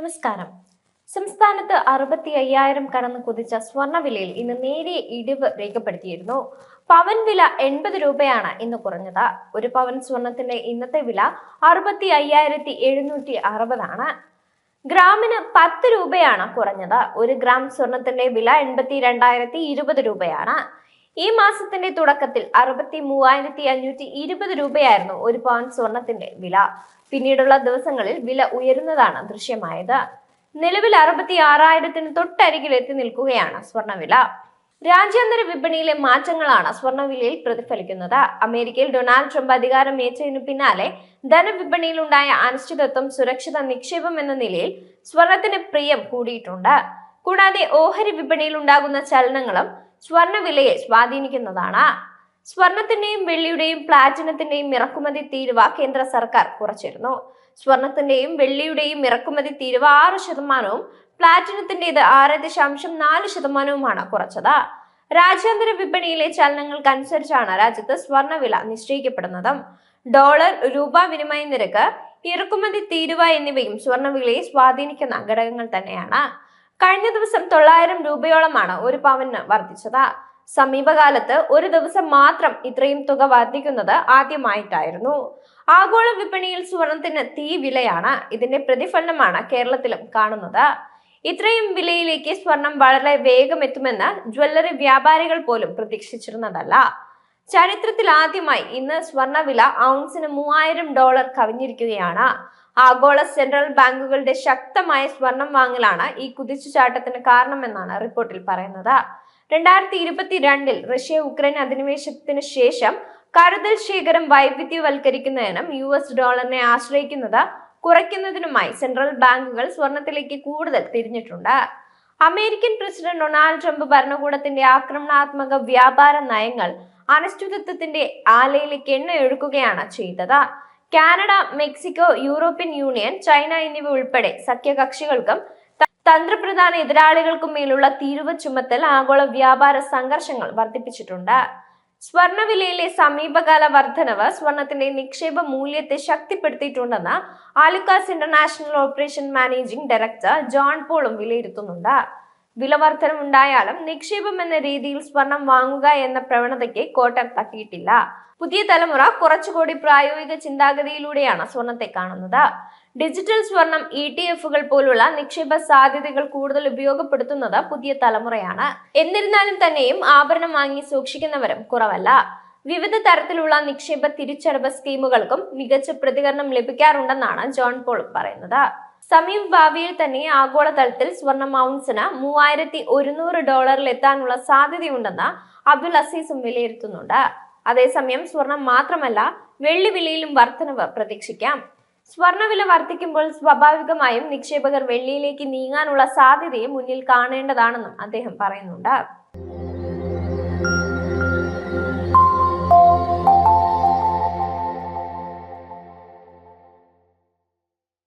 നമസ്കാരം. സംസ്ഥാനത്ത് അറുപത്തി അയ്യായിരം കടന്ന് കുതിച്ച സ്വർണവിലയിൽ ഇന്ന് നേരിയ ഇടിവ് രേഖപ്പെടുത്തിയിരുന്നു. പവൻ വില എൺപത് രൂപയാണ് ഇന്ന് കുറഞ്ഞത്. ഒരു പവൻ സ്വർണത്തിന്റെ ഇന്നത്തെ വില അറുപത്തി അയ്യായിരത്തി എഴുന്നൂറ്റി അറുപതാണ്. ഗ്രാമിന് പത്ത് രൂപയാണ് കുറഞ്ഞത്. ഒരു ഗ്രാം സ്വർണത്തിന്റെ വില എൺപത്തി രണ്ടായിരത്തി ഇരുപത് രൂപയാണ്. ഈ മാസത്തിന്റെ തുടക്കത്തിൽ അറുപത്തി മൂവായിരത്തി അഞ്ഞൂറ്റി ഇരുപത് രൂപയായിരുന്നു ഒരു പവൻ സ്വർണത്തിന്റെ വില. പിന്നീടുള്ള ദിവസങ്ങളിൽ വില ഉയരുന്നതാണ് ദൃശ്യമായത്. നിലവിൽ അറുപത്തി ആറായിരത്തിന് തൊട്ടരികിൽ എത്തി നിൽക്കുകയാണ് സ്വർണവില രാജ്യാന്തര വിപണിയിലെ മാറ്റങ്ങളാണ് സ്വർണവിലയിൽ പ്രതിഫലിക്കുന്നത്. അമേരിക്കയിൽ ഡൊണാൾഡ് ട്രംപ് അധികാരം ഏറ്റതിനു പിന്നാലെ ധനവിപണിയിലുണ്ടായ അനിശ്ചിതത്വം സുരക്ഷിത നിക്ഷേപം എന്ന നിലയിൽ സ്വർണത്തിന് പ്രിയം കൂടിയിട്ടുണ്ട്. കൂടാതെ ഓഹരി വിപണിയിൽ ഉണ്ടാകുന്ന ചലനങ്ങളും സ്വർണവിലയെ സ്വാധീനിക്കുന്നതാണ്. സ്വർണത്തിന്റെയും വെള്ളിയുടെയും പ്ലാറ്റിനത്തിന്റെയും ഇറക്കുമതി തീരുവ കേന്ദ്ര സർക്കാർ കുറച്ചിരുന്നു. സ്വർണത്തിന്റെയും വെള്ളിയുടെയും ഇറക്കുമതി തീരുവ ആറ് ശതമാനവും പ്ലാറ്റിനത്തിന്റേത് ആറ് ദശാംശം നാല് ശതമാനവുമാണ് കുറച്ചത്. രാജ്യാന്തര വിപണിയിലെ ചലനങ്ങൾക്കനുസരിച്ചാണ് രാജ്യത്ത് സ്വർണവില നിശ്ചയിക്കപ്പെടുന്നത്. ഡോളർ രൂപ വിനിമയ നിരക്ക് ഇറക്കുമതി തീരുവ എന്നിവയും സ്വർണവിലയെ സ്വാധീനിക്കുന്ന ഘടകങ്ങൾ തന്നെയാണ്. കഴിഞ്ഞ ദിവസം തൊള്ളായിരം രൂപയോളമാണ് ഒരു പവന് വർദ്ധിച്ചത്. സമീപകാലത്ത് ഒരു ദിവസം മാത്രം ഇത്രയും തുക വർദ്ധിക്കുന്നത് ആദ്യമായിട്ടായിരുന്നു. ആഗോള വിപണിയിൽ സ്വർണത്തിന് തീ വിലയാണ് ഇതിന്റെ പ്രതിഫലനമാണ് കേരളത്തിലും കാണുന്നത്. ഇത്രയും വിലയിലേക്ക് സ്വർണം വളരെ വേഗം എത്തുമെന്ന് ജ്വല്ലറി വ്യാപാരികൾ പോലും പ്രതീക്ഷിച്ചിരുന്നതല്ല. ചരിത്രത്തിൽ ആദ്യമായി ഇന്ന് സ്വർണവില ഔൺസിന് മൂവായിരം ഡോളർ കവിഞ്ഞിരിക്കുകയാണ്. ആഗോള സെൻട്രൽ ബാങ്കുകളുടെ ശക്തമായ സ്വർണം വാങ്ങലാണ് ഈ കുതിച്ചുചാട്ടത്തിന് കാരണമെന്നാണ് റിപ്പോർട്ടിൽ പറയുന്നത്. രണ്ടായിരത്തി ഇരുപത്തിരണ്ടിൽ റഷ്യ ഉക്രൈൻ അധിനിവേശത്തിന് ശേഷം കരുതൽ ശേഖരം വൈവിധ്യവൽക്കരിക്കുന്നതിനും യു എസ് ഡോളറിനെ ആശ്രയിക്കുന്നത് കുറയ്ക്കുന്നതിനുമായി സെൻട്രൽ ബാങ്കുകൾ സ്വർണത്തിലേക്ക് കൂടുതൽ തിരിഞ്ഞിട്ടുണ്ട്. അമേരിക്കൻ പ്രസിഡന്റ് ഡൊണാൾഡ് ട്രംപ് ഭരണകൂടത്തിന്റെ ആക്രമണാത്മക വ്യാപാര നയങ്ങൾ അനിശ്ചിതത്വത്തിന്റെ ആലയിലേക്ക് എണ്ണയൊഴുക്കുകയാണ് ചെയ്തത്. Canada Mexico European Union China എന്നിവ ഉൾപ്പെടെ സഖ്യകക്ഷികൾക്കും തന്ത്രപ്രധാന എതിരാളികൾക്കും മേലുള്ള തീരുവ ചുമത്തൽ ആഗോള വ്യാപാര സംഘർഷങ്ങൾ വർദ്ധിപ്പിച്ചിട്ടുണ്ട്. സ്വർണവിലയിലെ സമീപകാല വർധനവ് സ്വർണത്തിന്റെ നിക്ഷേപ മൂല്യത്തെ ശക്തിപ്പെടുത്തിയിട്ടുണ്ടെന്ന് Alukkas international operation managing director John പോളും വിലയിരുത്തുന്നുണ്ട്. വില വർധനമുണ്ടായാലും നിക്ഷേപം എന്ന രീതിയിൽ സ്വർണം വാങ്ങുക എന്ന പ്രവണതയ്ക്ക് കോട്ടം തട്ടിയിട്ടില്ല. പുതിയ തലമുറ കുറച്ചുകൂടി പ്രായോഗിക ചിന്താഗതിയിലൂടെയാണ് സ്വർണത്തെ കാണുന്നത്. ഡിജിറ്റൽ സ്വർണം ഇ ടി എഫുകൾ പോലുള്ള നിക്ഷേപ സാധ്യതകൾ കൂടുതൽ ഉപയോഗപ്പെടുത്തുന്നത് പുതിയ തലമുറയാണ്. എന്നിരുന്നാലും തന്നെയും ആഭരണം വാങ്ങി സൂക്ഷിക്കുന്നവരും കുറവല്ല. വിവിധ തരത്തിലുള്ള നിക്ഷേപ തിരിച്ചടവ് സ്കീമുകൾക്കും മികച്ച പ്രതികരണം ലഭിക്കാറുണ്ടെന്നാണ് ജോൺ പോൾ പറയുന്നത്. സമീപ ഭാവിയിൽ തന്നെ ആഗോളതലത്തിൽ സ്വർണം ഔൺസിന് മൂവായിരത്തി ഒരുന്നൂറ് ഡോളറിൽ എത്താനുള്ള സാധ്യതയുണ്ടെന്ന് അബ്ദുൽ അസീസും വിലയിരുത്തുന്നുണ്ട്. അതേസമയം സ്വർണം മാത്രമല്ല വെള്ളി വിലയിലും വർധനവ് പ്രതീക്ഷിക്കാം. സ്വർണവില വർദ്ധിക്കുമ്പോൾ സ്വാഭാവികമായും നിക്ഷേപകർ വെള്ളിയിലേക്ക് നീങ്ങാനുള്ള സാധ്യതയെ മുന്നിൽ കാണേണ്ടതാണെന്നും അദ്ദേഹം പറയുന്നുണ്ട്.